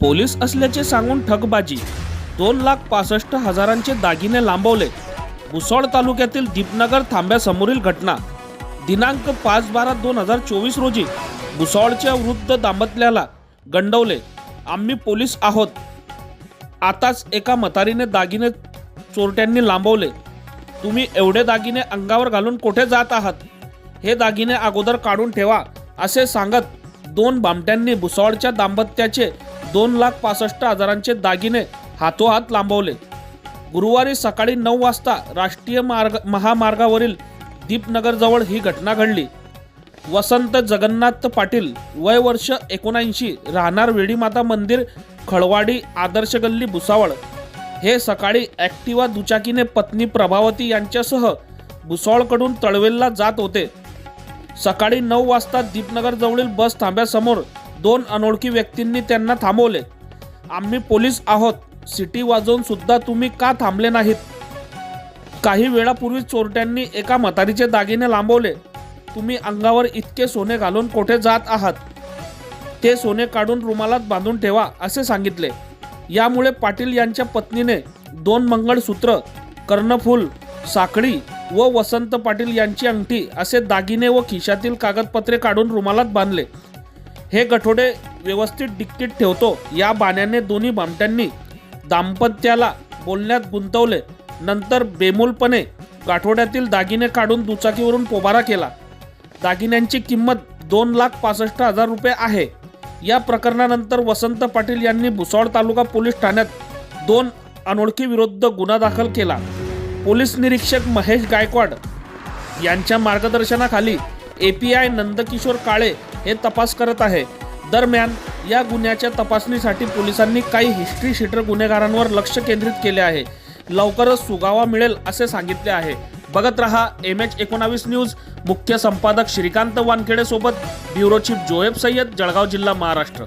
Police असल्याचे सांगून ठगबाजी. दोन लाख पासष्ट हजारांचे दागिने लांबवले. भुसॉड तालुक्यातील दीपनगर थांब्यासमोरील घटना. दिनांक पाच बारा दोन हजार चोवीस रोजी भुसॉडच्या वृद्ध दाम्पत्याला गंडवले. आम्ही पोलीस आहोत. आताच एका मतारीने दागिने चोरट्यांनी लांबवले. तुम्ही एवढे दागिने अंगावर घालून कुठे जात आहात? हे दागिने अगोदर काढून ठेवा असे सांगत दोन बामट्यांनी भुसावळच्या दाम्पत्याचे दोन लाख पासष्ट हजारांचे दागिने हातोहात लांबवले. गुरुवारी सकाळी नऊ वाजता राष्ट्रीय मार्ग महामार्गावरील दीपनगरजवळ ही घटना घडली. वसंत जगन्नाथ पाटील वय वर्ष एकोणऐंशी राहणार वेडीमाता मंदिर खळवाडी आदर्श गल्ली भुसावळ. हे सकाळी ॲक्टिवा दुचाकीने पत्नी प्रभावती यांच्यासह भुसावळकडून तळवेलला जात होते. सकाळी नऊ वाजता दीपनगरजवळील बस थांब्यासमोर दोन अनोळखी व्यक्तींनी त्यांना थांबवले. आम्ही पोलीस आहोत. सिटी वाजवून सुद्धा तुम्ही का थांबले नाहीत? काही वेळापूर्वी चोरट्यांनी एका म्हातारीचे दागिने लांबवले. तुम्ही अंगावर इतके सोने घालून कोठे जात आहात? ते सोने काढून रुमालात बांधून ठेवा असे सांगितले. यामुळे पाटील यांच्या पत्नीने दोन मंगळसूत्र कर्णफूल साखळी व वसंत पाटील यांची अंगठी असे दागिने व खिशातील कागदपत्रे काढून रुमालात बांधले. हे गठोडे व्यवस्थित डिक्कीत ठेवतो. या बाण्याने दोन्ही भामट्यांनी दाम्पत्याला बोलण्यात गुंतवले. नंतर बेमूलपणे गाठोड्यातील दागिने काढून दुचाकीवरून पोबारा केला. दागिन्यांची किंमत दोन लाख पासष्ट हजार रुपये आहे. या प्रकरणानंतर वसंत पाटील यांनी भुसावळ तालुका पोलीस ठाण्यात दोन अनोळखी विरुद्ध गुन्हा दाखल केला. पोलीस निरीक्षक महेश गायकवाड यांच्या मार्गदर्शनाखाली एपीआय नंदकिशोर काळे हे तपास करत आहे. दरम्यान या गुन्ह्याच्या तपासणीसाठी पोलिसांनी काही हिस्ट्री शीटर गुन्हेगारांवर लक्ष केंद्रित केले आहे. लवकरच सुगावा मिळेल असे सांगितले आहे. बघत रहा एम एच एकोणावीस न्यूज. मुख्य संपादक श्रीकांत वानखेडे सोबत ब्युरो चीफ जोएब सय्यद जळगाव जिल्हा महाराष्ट्र.